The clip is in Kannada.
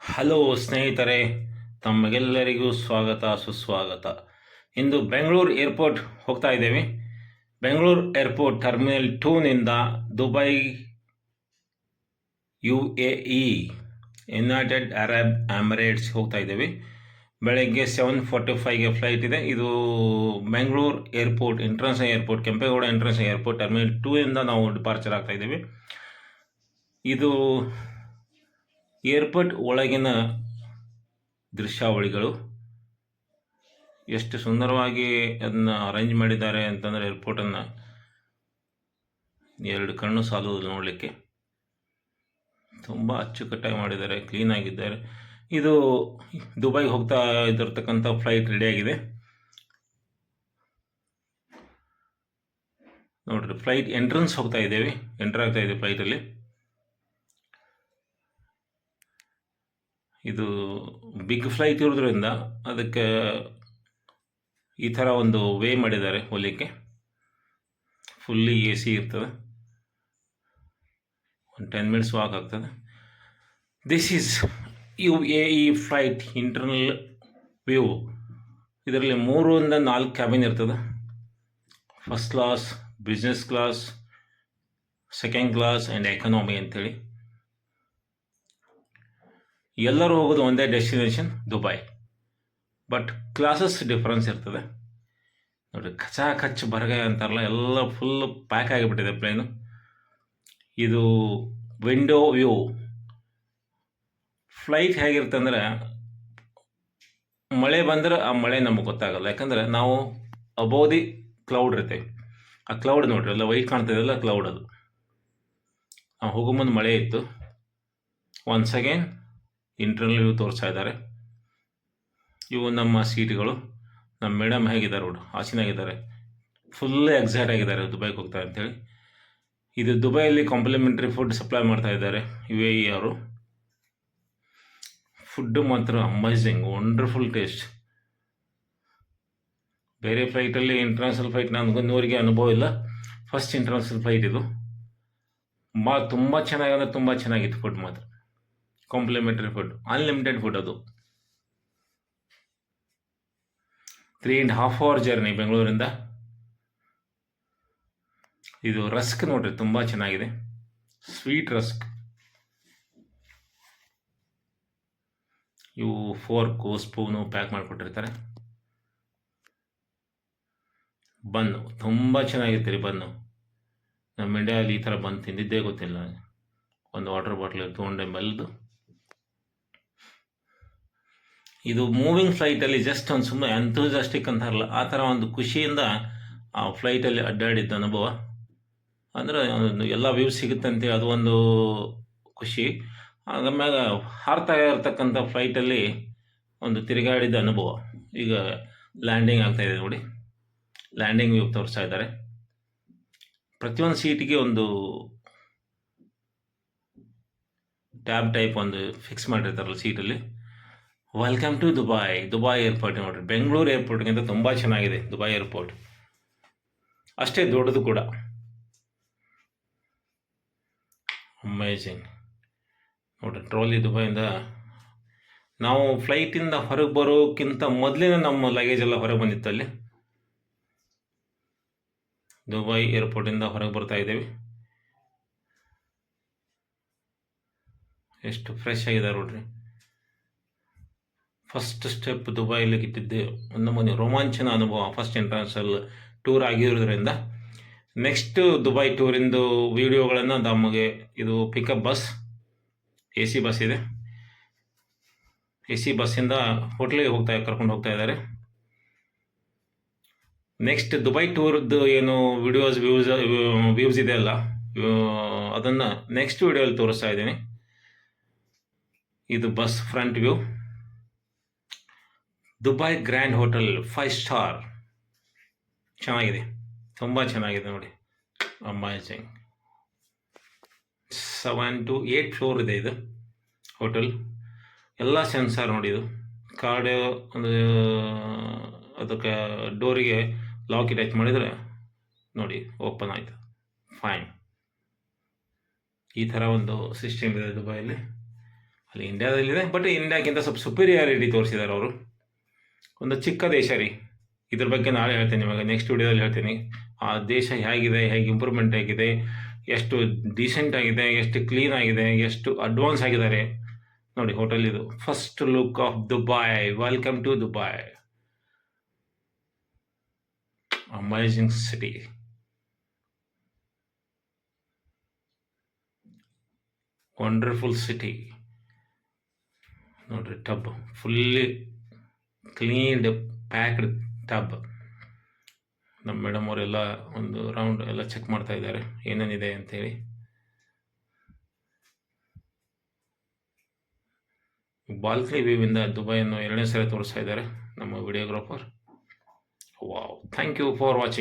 ಹಲೋ ಸ್ನೇಹಿತರೆ, ತಮಗೆಲ್ಲರಿಗೂ ಸ್ವಾಗತ, ಸುಸ್ವಾಗತ. ಇಂದು ಬೆಂಗಳೂರು ಏರ್ಪೋರ್ಟ್ ಹೋಗ್ತಾ ಇದ್ದೇವೆ. Bengaluru airport terminal ಟೂನಿಂದ Dubai, U A E, United Arab Emirates ಹೋಗ್ತಾ ಇದ್ದೇವೆ. ಬೆಳಗ್ಗೆ ಸೆವೆನ್ ಫಾರ್ಟಿ ಫೈವ್ಗೆ ಫ್ಲೈಟ್ ಇದೆ. ಇದು Bengaluru airport, entrance airport, Kempegowda entrance airport terminal two ಇಂದ ನಾವು ಡಿಪಾರ್ಚರ್ ಆಗ್ತಾ ಇದ್ದೀವಿ. ಇದು ಏರ್ಪೋರ್ಟ್ ಒಳಗಿನ ದೃಶ್ಯಾವಳಿಗಳು ಎಷ್ಟು ಸುಂದರವಾಗಿ ಅದನ್ನ ಅರೇಂಜ್ ಮಾಡಿದ್ದಾರೆ ಅಂತಂದರೆ ಏರ್ಪೋರ್ಟನ್ನು ಎರಡು ಕಣ್ಣು ಸಾಲುವುದು ನೋಡಲಿಕ್ಕೆ. ತುಂಬ ಅಚ್ಚುಕಟ್ಟಾಗಿ ಮಾಡಿದ್ದಾರೆ ಕ್ಲೀನಾಗಿದ್ದಾರೆ ಇದು ದುಬೈಗೆ ಹೋಗ್ತಾ ಇದ್ದಿರ್ತಕ್ಕಂಥ ಫ್ಲೈಟ್ ರೆಡಿಯಾಗಿದೆ ನೋಡ್ರಿ ಫ್ಲೈಟ್ ಎಂಟ್ರೆನ್ಸ್ ಹೋಗ್ತಾ ಇದ್ದೇವೆ ಎಂಟರ್ ಆಗ್ತಾ ಇದೆ ಫ್ಲೈಟಲ್ಲಿ ಇದು ಬಿಗ್ ಫ್ಲೈಟ್ ಇರೋದ್ರಿಂದ ಅದಕ್ಕೆ ಈ ಥರ ಒಂದು ವೇ ಮಾಡಿದ್ದಾರೆ ಹೊಲಿಕ್ಕೆ ಫುಲ್ಲಿ ಎ ಸಿ ಇರ್ತದೆ. ಒಂದು ಟೆನ್ ಮಿನಿಟ್ಸ್ ವಾಕ್ ಆಗ್ತದೆ. This is U A E flight internal view ಇದರಲ್ಲಿ ಮೂರರಿಂದ ನಾಲ್ಕು ಕ್ಯಾಬಿನ್ ಇರ್ತದೆ. First class business class second class and economy ಅಂಥೇಳಿ ಎಲ್ಲರೂ ಹೋಗೋದು ಒಂದೇ destination Dubai. But classes difference ಇರ್ತದೆ. ನೋಡಿ ಕಚಾ ಕಚ್ ಬರಗಾಯ ಅಂತಾರಲ್ಲ, ಎಲ್ಲ ಫುಲ್ ಪ್ಯಾಕ್ ಆಗಿಬಿಟ್ಟಿದೆ ಪ್ಲೇನು ಇದು ವಿಂಡೋ ವ್ಯೂ ಫ್ಲೈಟ್ ಹೇಗಿರುತ್ತೆ ಅಂದರೆ, ಮಳೆ ಬಂದರೆ ಆ ಮಳೆ ನಮಗೆ ಗೊತ್ತಾಗಲ್ಲ. ಯಾಕಂದರೆ ನಾವು ಅಬೋದಿ ಕ್ಲೌಡ್ ಇರ್ತೇವೆ. ಆ ಕ್ಲೌಡ್ ನೋಡ್ರಿ, ಎಲ್ಲ ವೈಟ್ ಕಾಣ್ತಿದೆಲ್ಲ ಕ್ಲೌಡ್ ಅದು. ಆ ಹೋಗೋ ಮುಂದೆ ಮಳೆ ಇತ್ತು. ಒನ್ಸ್ ಅಗೇನ್ ಇಂಟರ್ನಲ್ ವ್ಯೂ ತೋರಿಸ್ತಾ ಇದ್ದಾರೆ. ಇವು ನಮ್ಮ ಸೀಟ್ಗಳು ನಮ್ಮ ಮೇಡಮ್ ಹೇಗಿದ್ದಾರೆ ನೋಡು ಹಾಸಿನಾಗಿದ್ದಾರೆ ಫುಲ್ ಎಕ್ಸೈಟ್ ಆಗಿದ್ದಾರೆ ದುಬೈಗೆ ಹೋಗ್ತಾರೆ ಅಂತೇಳಿ. ಇದು ದುಬೈಯಲ್ಲಿ ಕಾಂಪ್ಲಿಮೆಂಟ್ರಿ ಫುಡ್ ಸಪ್ಲೈ ಮಾಡ್ತಾ ಇದ್ದಾರೆ ಯು ಎ ಇ ಅವರು. ಫುಡ್ಡು ಮಾತ್ರ ಅಮೇಝಿಂಗ್ ವಂಡರ್ಫುಲ್ ಟೇಸ್ಟ್ ಬೇರೆ ಫ್ಲೈಟಲ್ಲಿ ಇಂಟರ್ನ್ಯಾಷನಲ್ ಫ್ಲೈಟ್ ನನಗೊಂದುವರೆಗೆ ಅನುಭವ ಇಲ್ಲ. ಫಸ್ಟ್ ಇಂಟರ್ನ್ಯಾಷನಲ್ ಫ್ಲೈಟ್ ಇದು. ಮಾ, ತುಂಬ ಚೆನ್ನಾಗಂದ್ರೆ ತುಂಬ ಚೆನ್ನಾಗಿತ್ತು ಫುಡ್ ಮಾತ್ರ. ಕಾಂಪ್ಲಿಮೆಂಟರಿ ಫುಡ್ ಅನ್ಲಿಮಿಟೆಡ್ ಫುಡ್ ಅದು. Three and half hour journey ಬೆಂಗಳೂರಿಂದ. ಇದು ರಸ್ಕ್ ನೋಡ್ರಿ, ತುಂಬ ಚೆನ್ನಾಗಿದೆ. Sweet rusk. ಇವು ಫೋರ್ಕು ಸ್ಪೂನು ಪ್ಯಾಕ್ ಮಾಡಿಕೊಟ್ಟಿರ್ತಾರೆ. ಬನ್ನು, ತುಂಬ ಚೆನ್ನಾಗಿತ್ತು ರೀ ಬನ್ನು. ನಮ್ಮ ಇಂಡಿಯಾದಲ್ಲಿ ಈ ಥರ ಬಂದು ತಿಂದಿದ್ದೇ ಗೊತ್ತಿಲ್ಲ. ಒಂದು ವಾಟರ್ ಬಾಟ್ಲ್ ತೊಗೊಂಡೆ, ಮೆಲ್ದು. ಇದು ಮೂವಿಂಗ್ ಫ್ಲೈಟಲ್ಲಿ ಜಸ್ಟ್ ಒಂದು ಸುಮ್ಮನೆ ಎಂಥೂಜಾಸ್ಟಿಕ್ ಅಂತಾರಲ್ಲ ಆ ಥರ ಒಂದು ಖುಷಿಯಿಂದ ಆ ಫ್ಲೈಟಲ್ಲಿ ಅಡ್ಡಾಡಿದ್ದ ಅನುಭವ. ಅಂದರೆ ಎಲ್ಲ ವ್ಯೂ ಸಿಗುತ್ತೆ ಅಂತೇಳಿ ಅದು ಒಂದು ಖುಷಿ. ಆದ್ಮ್ಯಾಗ ಹಾರ್ತಾ ಫ್ಲೈಟ್ ಫ್ಲೈಟಲ್ಲಿ ಒಂದು ತಿರುಗಾಡಿದ ಅನುಭವ. ಈಗ ಲ್ಯಾಂಡಿಂಗ್ ಆಗ್ತಾ ಇದೆ ನೋಡಿ. ಲ್ಯಾಂಡಿಂಗ್ ವ್ಯೂ ತೋರಿಸ್ತಾ ಇದ್ದಾರೆ. ಪ್ರತಿಯೊಂದು ಸೀಟಿಗೆ ಒಂದು ಟ್ಯಾಬ್ ಟೈಪ್ ಒಂದು ಫಿಕ್ಸ್ ಮಾಡಿರ್ತಾರಲ್ಲ ಸೀಟಲ್ಲಿ welcome to Dubai Dubai airport ನೋಡ್ರಿ? ಬೆಂಗಳೂರು ಏರ್ಪೋರ್ಟ್ಗಿಂತ ತುಂಬ ಚೆನ್ನಾಗಿದೆ ದುಬೈ ಏರ್ಪೋರ್ಟ್ ಅಷ್ಟೇ ದೊಡ್ಡದು ಕೂಡ. ಅಮೇಝಿಂಗ್ ನೋಡ್ರಿ, ಟ್ರಾಲಿ ದುಬೈಯಿಂದ ನಾವು ಫ್ಲೈಟಿಂದ ಹೊರಗೆ ಬರೋಕ್ಕಿಂತ ಮೊದಲಿನ ನಮ್ಮ ಲಗೇಜ್ ಎಲ್ಲ ಹೊರಗೆ ಬಂದಿತ್ತು ಅಲ್ಲಿ. ದುಬೈ ಏರ್ಪೋರ್ಟಿಂದ ಹೊರಗೆ ಬರ್ತಾ ಇದ್ದೀವಿ. ಎಷ್ಟು ಫ್ರೆಶ್ ಆಗಿದೆ ನೋಡ್ರಿ. ಫಸ್ಟ್ ಸ್ಟೆಪ್ ದುಬೈಲಿ ಇಟ್ಟಿದ್ದೆ. ಒಂದು ಮನೆ ರೋಮಾಂಚನ ಅನುಭವ ಫಸ್ಟ್ ಇಂಟರ್ನ್ಯಾಷನಲ್ ಟೂರ್ ಆಗಿರೋದ್ರಿಂದ ನೆಕ್ಸ್ಟ್ ದುಬೈ ಟೂರಿಂದು ವಿಡಿಯೋಗಳನ್ನು ನಮಗೆ ಇದು pickup bus A C bus ಇದೆ. ಎ ಸಿ ಬಸ್ಸಿಂದ ಹೋಟ್ಲಿಗೆ ಹೋಗ್ತಾ, ಕರ್ಕೊಂಡು ಹೋಗ್ತಾ ಇದ್ದಾರೆ. ನೆಕ್ಸ್ಟ್ ದುಬೈ ಟೂರ್ದು ಏನು ವಿಡಿಯೋಸ್ ವ್ಯೂಸ್ ವ್ಯೂಸ್ ಇದೆ ಅಲ್ಲ? ಅದನ್ನು ನೆಕ್ಸ್ಟ್ ವಿಡಿಯೋಲಿ ತೋರಿಸ್ತಾ ಇದ್ದೀನಿ. ಇದು bus front view Dubai grand hotel five star. ಚೆನ್ನಾಗಿದೆ. ತುಂಬ ಚೆನ್ನಾಗಿದೆ ನೋಡಿ. Amazing seven to eight floor ಇದೆ ಇದು ಹೋಟೆಲ್. ಎಲ್ಲ ಸೆನ್ಸಾರ್ ನೋಡಿ ಇದು. ಕಾರ್ಡ್, ಒಂದು, ಅದಕ್ಕೆ ಡೋರಿಗೆ ಲಾಕ್ ಟಚ್ ಮಾಡಿದರೆ ನೋಡಿ, ಓಪನ್ ಆಯಿತು. ಫೈನ್ ಈ ಥರ ಒಂದು ಸಿಸ್ಟಮ್ ಇದೆ ದುಬೈಯಲ್ಲಿ ಅಲ್ಲಿ ಇಂಡಿಯಾದಲ್ಲಿದೆ ಬಟ್ ಇಂಡ್ಯಾಕ್ಕಿಂತ ಸ್ವಲ್ಪ ಸುಪೀರಿಯಾರಿಟಿ ತೋರಿಸಿದ್ದಾರೆ ಅವರು. ಒಂದು ಚಿಕ್ಕ ದೇಶ ರೀ. ಇದ್ರ ಬಗ್ಗೆ ನಾಳೆ ಹೇಳ್ತೀನಿ ಇವಾಗ ನೆಕ್ಸ್ಟ್ ವಿಡಿಯೋದಲ್ಲಿ ಹೇಳ್ತೀನಿ. ಆ ದೇಶ ಹೇಗಿದೆ, ಹೇಗೆ ಇಂಪ್ರೂವ್ಮೆಂಟ್ ಆಗಿದೆ, ಎಷ್ಟು ಡೀಸೆಂಟ್ ಆಗಿದೆ, ಎಷ್ಟು ಕ್ಲೀನ್ ಆಗಿದೆ, ಎಷ್ಟು ಅಡ್ವಾನ್ಸ್ ಆಗಿದ್ದಾರೆ. ನೋಡಿ ಹೋಟೆಲ್ ಇದು. First look of Dubai welcome to Dubai amazing city wonderful city ನೋಡ್ರಿ tub fully cleaned packed tub ನಮ್ಮ ಮೇಡಮ್ ಅವರೆಲ್ಲ ಒಂದು ರೌಂಡ್ ಎಲ್ಲ ಚೆಕ್ ಮಾಡ್ತಾ ಇದ್ದಾರೆ. ಏನೇನಿದೆ ಅಂತೇಳಿ. ಬಾಲ್ಕನಿ ವ್ಯೂವಿಂದ ದುಬೈಯನ್ನು ಎರಡನೇ ಸಲ ತೋರಿಸ್ತಾ ಇದ್ದಾರೆ ನಮ್ಮ videographer wow thank you for watching